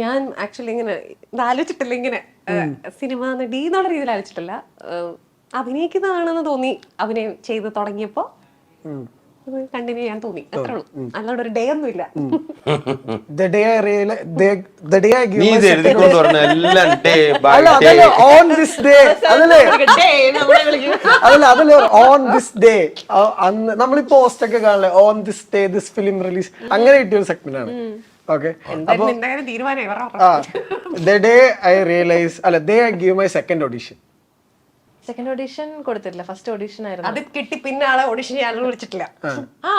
ഞാൻ ആക്ച്വലി ഇങ്ങനെ ആലോചിച്ചിട്ടില്ല ഇങ്ങനെ സിനിമ നടി എന്നുള്ള രീതിയിൽ ആലോചിച്ചിട്ടില്ല. അഭിനയിക്കുന്നതാണെന്ന് തോന്നി അഭിനയം ചെയ്ത് തുടങ്ങിയപ്പോ. കണ്ടിന്യൂ ചെയ്യാൻ തോന്നി. അത്രേ ഉള്ളൂ. അല്ലാണ്ട് ഒരു ഡേ ഒന്നും ഇല്ല The day I reali- the- the day I give നീ my ഇത് second എഴുതിക്കൊണ്ട് പറഞ്ഞ എല്ലാം ഡേ ബൈ അല്ല ഡേ ഓൺ ദിസ് ഡേ അതല്ലേ? Day നമ്മളെ വിളിക്കും. അതല്ല അതല്ലേ ഓൺ ദിസ് ഡേ അന്ന് നമ്മൾ പോസ്റ്റ് ഒക്കെ കാണില്ലേ? On this day this film release അങ്ങനെ കിട്ടിയ ഒരു സെഗ്മെന്റ് ആണ്. Okay the day I realise അല്ല day I give my second audition second audition കൊടുത്തിട്ടില്ല. ഫസ്റ്റ് ഓഡിഷൻ ആയിരുന്നു. അത് കിട്ടി പിന്നെ ആളെ ഓഡിഷൻ ചെയ്യാനും വിളിച്ചിട്ടില്ല. ആ.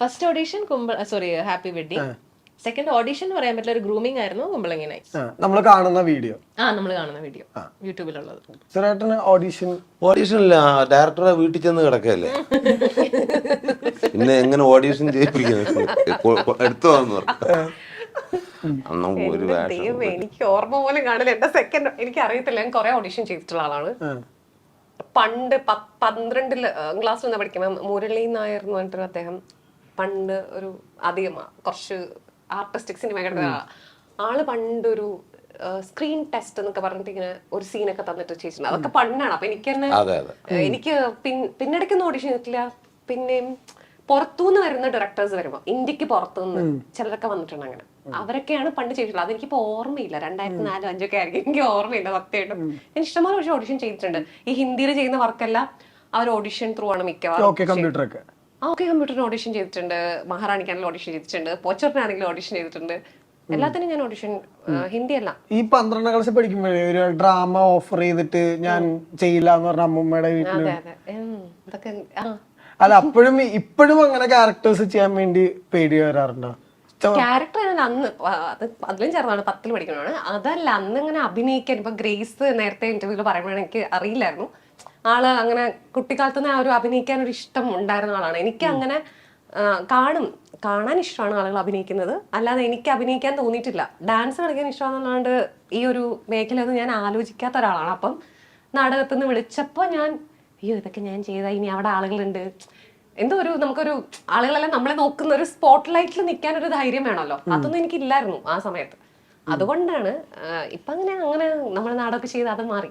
First audition കുമ്പ sorry happy wedding second audition എന്ന് പറയാൻ പറ്റില്ല ഒരു ഗ്രൂമിംഗ് ആയിരുന്നു കുമ്പളങ്ങിനായി. നമ്മൾ കാണുന്ന വീഡിയോ ആ നമ്മൾ കാണുന്ന വീഡിയോ യൂട്യൂബിലുള്ളത് സുരേട്ടന് ഓഡിഷൻ ഇല്ല ഡയറക്ടറെ വീട്ടിൽ ചെന്ന് കിടക്കല്ലേ? പിന്നെ എങ്ങനെ ഓഡിയൻസ് ചെയ്യിപ്പിക്കുന്നത് എടുത്തു വന്നു എനിക്ക് ഓർമ്മ പോലും കാണില്ല. എന്റെ സെക്കൻഡ് എനിക്ക് അറിയത്തില്ല ഞാൻ കുറെ ഓഡിഷൻ ചെയ്തിട്ടുള്ള ആളാണ്. പണ്ട് പന്ത്രണ്ടിൽ ക്ലാസ്സിൽ നിന്ന് പഠിക്കുമ്പോൾ മുരളി നായർ എന്ന് പറഞ്ഞിട്ടൊരു അദ്ദേഹം പണ്ട് ഒരു അധികം കുറച്ച് ആർട്ടിസ്റ്റിക് സിനിമ കണ്ട ആൾ പണ്ടൊരു സ്ക്രീൻ ടെസ്റ്റ് എന്നൊക്കെ പറഞ്ഞിട്ട് ഇങ്ങനെ ഒരു സീനൊക്കെ തന്നിട്ട് ചെയ്തിട്ടുണ്ട്. അതൊക്കെ പണ്ടാണ്. അപ്പൊ എനിക്ക് തന്നെ എനിക്ക് പിന്നെ പിന്നിടയ്ക്കൊന്നും ഓഡിഷൻ ചെയ്തിട്ടില്ല. പിന്നെയും പുറത്തുനിന്ന് വരുന്ന ഡയറക്ടേഴ്സ് വരുമ്പോൾ ഇന്ത്യയ്ക്ക് പുറത്തുനിന്ന് ചിലരൊക്കെ വന്നിട്ടുണ്ട് അങ്ങനെ. അവരൊക്കെയാണ് പണ്ട് ചെയ്തിട്ടുള്ളത്. അതെനിക്കിപ്പോ ഓർമ്മയില്ല. രണ്ടായിരത്തി നാലോ അഞ്ചൊക്കെ ആയിരിക്കും. എനിക്ക് ഓർമ്മയില്ല സത്യമായിട്ടും. ഞാൻ ഇഷ്ടംപോലെ പക്ഷേ ഓഡിഷൻ ചെയ്തിട്ടുണ്ട്. ഈ ഹിന്ദിയിൽ ചെയ്യുന്ന വർക്കെല്ലാം അവർ ഓഡിഷൻ ത്രൂ ആണ് മിക്കവാറും ആ ഓക്കെ കമ്പ്യൂട്ടറിന് ഓഡിഷൻ ചെയ്തിട്ടുണ്ട്. മഹാറാണിക്കാണെങ്കിൽ ഓഡിഷൻ ചെയ്തിട്ടുണ്ട്. പോച്ചറിനാണെങ്കിലും ഓഡിഷൻ ചെയ്തിട്ടുണ്ട്. എല്ലാത്തിനും ഞാൻ ഓഡിഷൻ ഹിന്ദി അല്ല ഈ പന്ത്രണ്ടാം ക്ലാസ് പഠിക്കുമ്പോഴേ ഒരു ഡ്രാമ ഓഫർ ചെയ്തിട്ട് ഞാൻ ചെയ്യില്ല എന്ന് പറഞ്ഞ അമ്മൂമ്മയുടെ വീട്ടിൽ അതെ അതെ. ഉം, ആ. അല്ല അപ്പോഴും ഇപ്പോഴും അങ്ങനെ ക്യാരക്ടേഴ്സ് ചെയ്യാൻ വേണ്ടി പേടി വരാറുണ്ടോ? ക്യാരക്ടർ ഞാൻ അന്ന്. അത് അതിലും ചേർന്നാണ് പത്തിൽ പഠിക്കണതാണ് അതല്ല അന്ന് ഇങ്ങനെ അഭിനയിക്കാൻ ഇപ്പൊ ഗ്രേസ് നേരത്തെ ഇന്റർവ്യൂൽ പറയുമ്പോൾ എനിക്ക് അറിയില്ലായിരുന്നു. ആൾ അങ്ങനെ കുട്ടിക്കാലത്ത് നിന്ന് ആ ഒരു അഭിനയിക്കാൻ ഒരു ഇഷ്ടം ഉണ്ടായിരുന്ന ആളാണ്. എനിക്ക് അങ്ങനെ കാണും. കാണാൻ ഇഷ്ടമാണ് ആളുകൾ അഭിനയിക്കുന്നത്. അല്ലാതെ എനിക്ക് അഭിനയിക്കാൻ തോന്നിയിട്ടില്ല. ഡാൻസ് കളിക്കാൻ ഇഷ്ടമാണെന്നല്ലാണ്ട് ഈ ഒരു മേഖല ഞാൻ ആലോചിക്കാത്ത ഒരാളാണ്. അപ്പം നാടകത്തിൽ നിന്ന് വിളിച്ചപ്പോൾ ഞാൻ അയ്യോ ഇതൊക്കെ ഞാൻ ചെയ്താൽ ഇനി അവിടെ ആളുകളുണ്ട്. എന്തോ ഒരു നമുക്കൊരു ആളുകളെല്ലാം നമ്മളെ നോക്കുന്ന ഒരു സ്പോട്ട് ലൈറ്റിൽ നിൽക്കാൻ ഒരു ധൈര്യം വേണമല്ലോ. അതൊന്നും എനിക്കില്ലായിരുന്നു ആ സമയത്ത്. അതുകൊണ്ടാണ് ഇപ്പൊ അങ്ങനെ അങ്ങനെ നമ്മൾ നാടൊക്കെ ചെയ്ത് അത് മാറി.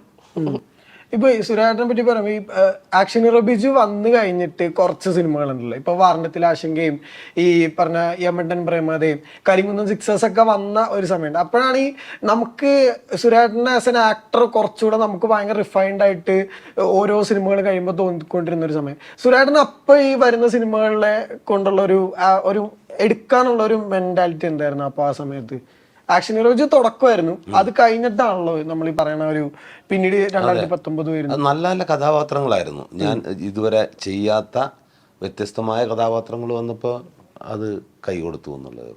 ഇപ്പൊ സുരാജിനെ പറ്റി പറയുമ്പോൾ ഈ ആക്ഷൻ ഹീറോ വന്നു കഴിഞ്ഞിട്ട് കുറച്ച് സിനിമകളുണ്ടല്ലോ ഇപ്പൊ വാർണത്തിൽ ആശങ്കയും ഈ പറഞ്ഞ യമണ്ടൻ പ്രേമതയും കരിങ്കുന്നം സിക്സേഴ്സ് ഒക്കെ വന്ന ഒരു സമയമുണ്ട്. അപ്പോഴാണ് ഈ നമുക്ക് സുരാജിനെ ആസ് എൻ ആക്ടർ കുറച്ചുകൂടെ നമുക്ക് ഭയങ്കര റിഫൈൻഡ് ആയിട്ട് ഓരോ സിനിമകൾ കഴിയുമ്പോൾ തോന്നിക്കൊണ്ടിരുന്ന ഒരു സമയം. സുരാജിന് അപ്പൊ ഈ വരുന്ന സിനിമകളിലെ കൊണ്ടുള്ള ഒരു ഒരു എടുക്കാനുള്ള ഒരു മെന്റാലിറ്റി എന്തായിരുന്നു അപ്പൊ ആ സമയത്ത്? ആക്ഷൻ ഹീറോജ് തുടക്കമായിരുന്നു. അത് കഴിഞ്ഞിട്ടാണല്ലോ നമ്മൾ ഈ പറയുന്ന ഒരു പിന്നീട് രണ്ടായിരത്തി പത്തൊമ്പത് വരുന്നത്. നല്ല നല്ല കഥാപാത്രങ്ങളായിരുന്നു. ഞാൻ ഇതുവരെ ചെയ്യാത്ത വ്യത്യസ്തമായ കഥാപാത്രങ്ങൾ വന്നപ്പോൾ അത് കൈ കൊടുത്തു എന്നുള്ളത്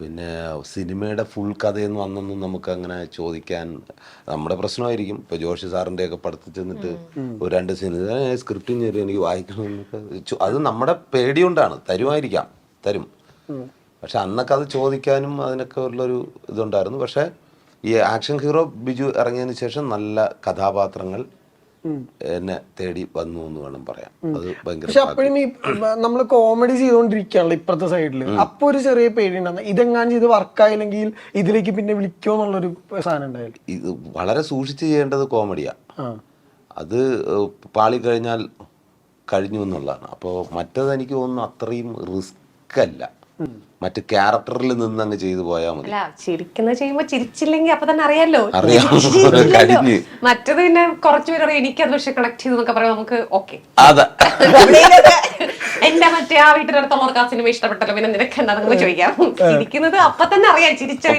പിന്നെ സിനിമയുടെ ഫുൾ കഥയെന്ന് വന്നൊന്നും നമുക്ക് അങ്ങനെ ചോദിക്കാൻ നമ്മുടെ പ്രശ്നമായിരിക്കും. ഇപ്പൊ ജോഷി സാറിന്റെ ഒക്കെ പടത്തിൽ ചെന്നിട്ട് ഒരു രണ്ട് സിനിമ സ്ക്രിപ്റ്റ് എനിക്ക് വായിക്കണം എന്നൊക്കെ ചോ- അത് നമ്മുടെ പേടിയുണ്ടാണ് തരുമായിരിക്കാം. തരും. പക്ഷെ അന്നൊക്കെ അത് ചോദിക്കാനും അതിനൊക്കെ ഉള്ളൊരു ഇതുണ്ടായിരുന്നു. പക്ഷേ ഈ ആക്ഷൻ ഹീറോ ബിജു ഇറങ്ങിയതിന് ശേഷം നല്ല കഥാപാത്രങ്ങൾ എന്നെ തേടി വന്നു എന്ന് വേണം പറയാം അത് ഭയങ്കര പക്ഷെ അപ്പോഴും ഈ നമ്മൾ കോമഡി ചെയ്തുകൊണ്ടിരിക്കുകയാണല്ലോ ഇപ്പുറത്തെ സൈഡിൽ അപ്പൊ ഒരു ചെറിയ പേടി ഉണ്ടായിരുന്നു ഇതെങ്ങാൻ ചെയ്ത് വർക്കായില്ലെങ്കിൽ ഇതിലേക്ക് പിന്നെ വിളിക്കോ എന്നുള്ളൊരു സാധനം ഉണ്ടായാലും. ഇത് വളരെ സൂക്ഷിച്ച് ചെയ്യേണ്ടത് കോമഡിയാ അത് പാളി കഴിഞ്ഞാൽ കഴിഞ്ഞു എന്നുള്ളതാണ്. അപ്പോൾ മറ്റത് എനിക്ക് തോന്നുന്നു അത്രയും റിസ്ക് അല്ല. മറ്റ് ക്യാരക്ടറിൽ നിന്ന് അങ്ങ് ചെയ്തു പോയാൽ മതി. അല്ല ചിരിക്കുന്ന ചെയ്യുമ്പോ ചിരിച്ചില്ലെങ്കിൽ അപ്പൊ തന്നെ അറിയാലോ. കഴിഞ്ഞ്. മറ്റത് പിന്നെ കുറച്ചു അറിയാം എനിക്ക് എനിക്കത് പക്ഷെ കണക്ട് ചെയ്തു എന്നൊക്കെ പറയുമ്പോൾ നമുക്ക് ഓക്കെ അതെ. എന്റെ മറ്റേ ആ വീട്ടിനടുത്തുള്ളവർക്ക് ആ സിനിമ ഇഷ്ടപ്പെട്ടല്ലോ. പിന്നെ നിനക്ക് എന്താണെന്ന് ചോദിക്കാം. ചിരിക്കുന്നത് അപ്പൊ തന്നെ അറിയാം ചിരിച്ചോ